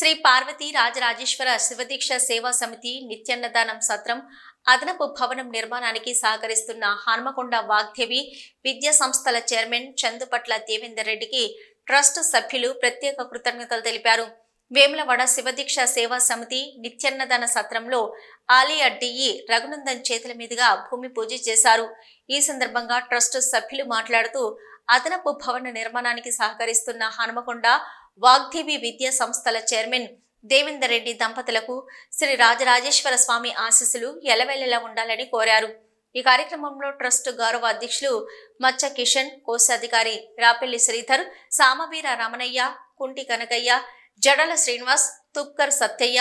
శ్రీ పార్వతీ రాజరాజేశ్వర శివదీక్ష సేవా సమితి నిత్యాన్నదానం సత్రం అదనపు భవనం నిర్మాణానికి సహకరిస్తున్న హన్మకొండ వాగ్దేవి విద్యా సంస్థల చైర్మన్ చందుపట్ల దేవేందర్ రెడ్డికి ట్రస్ట్ సభ్యులు ప్రత్యేక కృతజ్ఞతలు తెలిపారు. వేములవాడ శివదీక్ష సేవా సమితి నిత్యన్నదాన సత్రంలో ఆలయ డిఈ రఘునందన్ చేతుల మీదుగా భూమి పూజ చేశారు. ఈ సందర్భంగా ట్రస్ట్ సభ్యులు మాట్లాడుతూ అదనపు భవన నిర్మాణానికి సహకరిస్తున్న హనుమకొండ వాగ్దేవి విద్యా సంస్థల చైర్మన్ దేవేందర్ రెడ్డి దంపతులకు శ్రీ రాజరాజేశ్వర స్వామి ఆశీస్సులు ఎలవెల్లలా ఉండాలని కోరారు. ఈ కార్యక్రమంలో ట్రస్ట్ గౌరవ అధ్యక్షులు మచ్చ కిషన్ కోశాధికారి రాపెల్లి శ్రీధర్ సామవీర రమణయ్య కుంటి కనకయ్య జడల శ్రీనివాస్ తుప్కర్ సత్తయ్య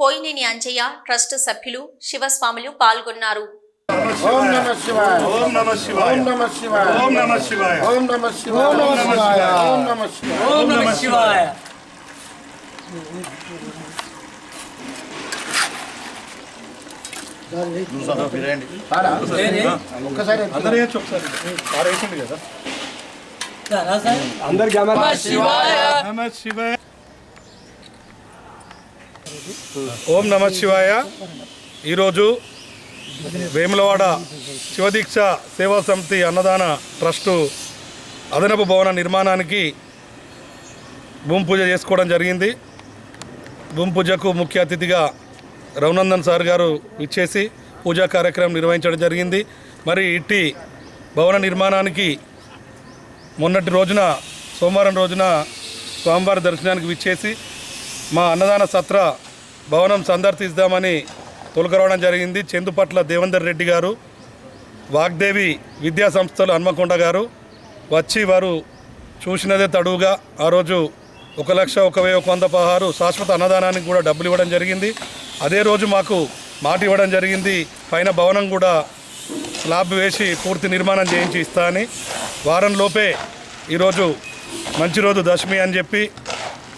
కోయినేని అంజయ్య ట్రస్ట్ సభ్యులు శివస్వాములు పాల్గొన్నారు. ఓం నమ శివాయ ఓం నమ శివాయ ఓం నమ శివాయ ఓం నమ శివాయ ఓం నమ శివాయ ఓం నమ శివాయ. ఓం నమ శివాయ ఓం నమ శివాయ? ఒక్కసారి అందరూ వేయచ్చు ఒకసారి కారు వేసింది కదా నమ శివాయ ఓం నమ శివాయ ఈరోజు వేములవాడ శివదీక్ష సేవా సమితి అన్నదాన ట్రస్టు అదనపు భవన నిర్మాణానికి భూమి పూజ చేసుకోవడం జరిగింది. భూమి పూజకు ముఖ్య అతిథిగా రఘునందన్ సార్ గారు ఇచ్చేసి పూజా కార్యక్రమం నిర్వహించడం జరిగింది. మరి ఇట్టి భవన నిర్మాణానికి మొన్నటి రోజున సోమవారం రోజున స్వామివారి దర్శనానికి విచ్చేసి మా అన్నదాన సత్ర భవనం సందర్శిద్దామని తొలకరావడం జరిగింది. చందుపట్ల దేవేందర్ రెడ్డి గారు వాగ్దేవి విద్యా సంస్థలు హన్మకొండ గారు వచ్చి వారు చూసినదే తడువుగా ఆ రోజు ఒక లక్ష ఒక వెయ్యి ఒక వంద పదహారు శాశ్వత అన్నదానానికి కూడా డబ్బులు ఇవ్వడం జరిగింది. అదే రోజు మాకు మాట ఇవ్వడం జరిగింది. పైన భవనం కూడా స్లాబ్ వేసి పూర్తి నిర్మాణం చేయించి ఇస్తా అని. వారం లోపే ఈరోజు మంచి రోజు దశమి అని చెప్పి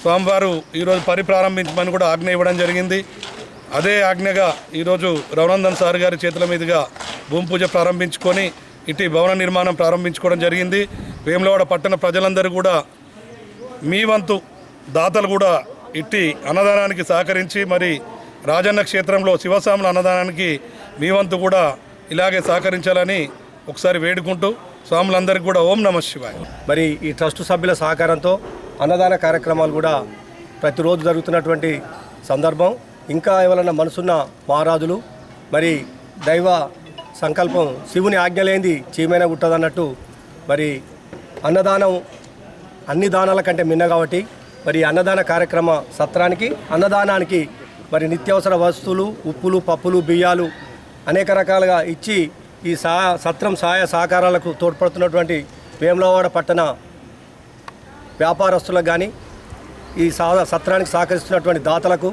స్వామివారు ఈరోజు పరిప్రారంభించమని కూడా ఆజ్ఞ ఇవ్వడం జరిగింది. అదే ఆజ్ఞగా ఈరోజు రఘునందన్ సార్ గారి చేతుల మీదుగా భూమి పూజ ప్రారంభించుకొని ఇటు భవన నిర్మాణం ప్రారంభించుకోవడం జరిగింది. వేములవాడ పట్టణ ప్రజలందరూ కూడా మీ వంతు దాతలు కూడా ఇట్టి అన్నదానానికి సహకరించి మరి రాజన్న క్షేత్రంలో శివస్వాముల అన్నదానానికి మీ వంతు కూడా ఇలాగే సహకరించాలని ఒకసారి వేడుకుంటూ స్వాములందరికీ కూడా ఓం నమ శివాయ. మరి ఈ ట్రస్ట్ సభ్యుల సహకారంతో అన్నదాన కార్యక్రమాలు కూడా ప్రతిరోజు జరుగుతున్నటువంటి సందర్భం. ఇంకా ఎవరైనా మనసున్న మహారాజులు మరి దైవ సంకల్పం శివుని ఆజ్ఞ లేనిది చీమైన గుట్టదన్నట్టు మరి అన్నదానం అన్ని దానాల కంటే మిన్న కాబట్టి మరి అన్నదాన కార్యక్రమ సత్రానికి అన్నదానానికి మరి నిత్యావసర వస్తువులు ఉప్పులు పప్పులు బియ్యాలు అనేక రకాలుగా ఇచ్చి ఈ సా సత్రం సహాయ సహకారాలకు తోడ్పడుతున్నటువంటి వేములవాడ పట్టణ వ్యాపారస్తులకు కానీ ఈ సా సత్రానికి సహకరిస్తున్నటువంటి దాతలకు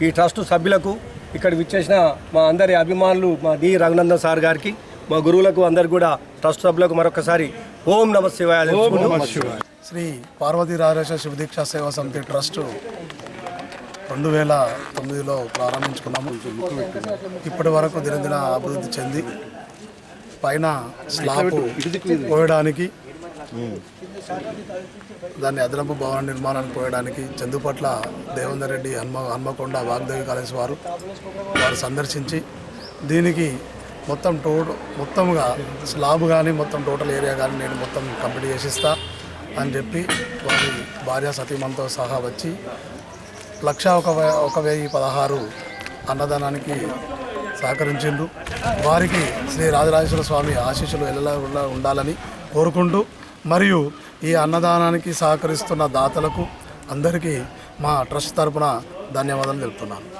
ఈ ట్రస్ట్ సభ్యులకు ఇక్కడ విచ్చేసిన మా అందరి అభిమానులు మా డి రఘునందన్ సార్ గారికి మా గురువులకు అందరికి కూడా ట్రస్ట్ సభ్యులకు మరొకసారి ఓం నమ శివాయ శ్రీ పార్వతీ రాజేశ్వర శివదీక్ష సేవా సమితి ట్రస్ట్ రెండు వేల తొమ్మిదిలో ప్రారంభించుకున్నాము. ఇప్పటి వరకు దినదిన అభివృద్ధి చెంది పైన స్లాబ్ పోయడానికి దాన్ని అదనపు భవన నిర్మాణానికి పోయడానికి చందుపట్ల దేవేందర్ రెడ్డి హన్మ హన్మకొండ వాగ్దేవి కాలేజ్ వారు వారు సందర్శించి దీనికి మొత్తం టో మొత్తంగా స్లాబ్ కానీ మొత్తం టోటల్ ఏరియా కానీ నేను మొత్తం కంప్లీట్ చేసిస్తా అని చెప్పి వారి భార్య సతీమణితో సహా వచ్చి లక్ష ఒక ఒక వెయ్యి పదహారు అన్నదానానికి సహకరించిండ్రు. వారికి శ్రీ రాజరాజేశ్వర స్వామి ఆశీస్సులు ఎలా ఉండాలని కోరుకుంటూ మరియు ఈ అన్నదానానికి సహకరిస్తున్న దాతలకు అందరికీ మా ట్రస్ట్ తరపున ధన్యవాదాలు తెలుపుతున్నాను.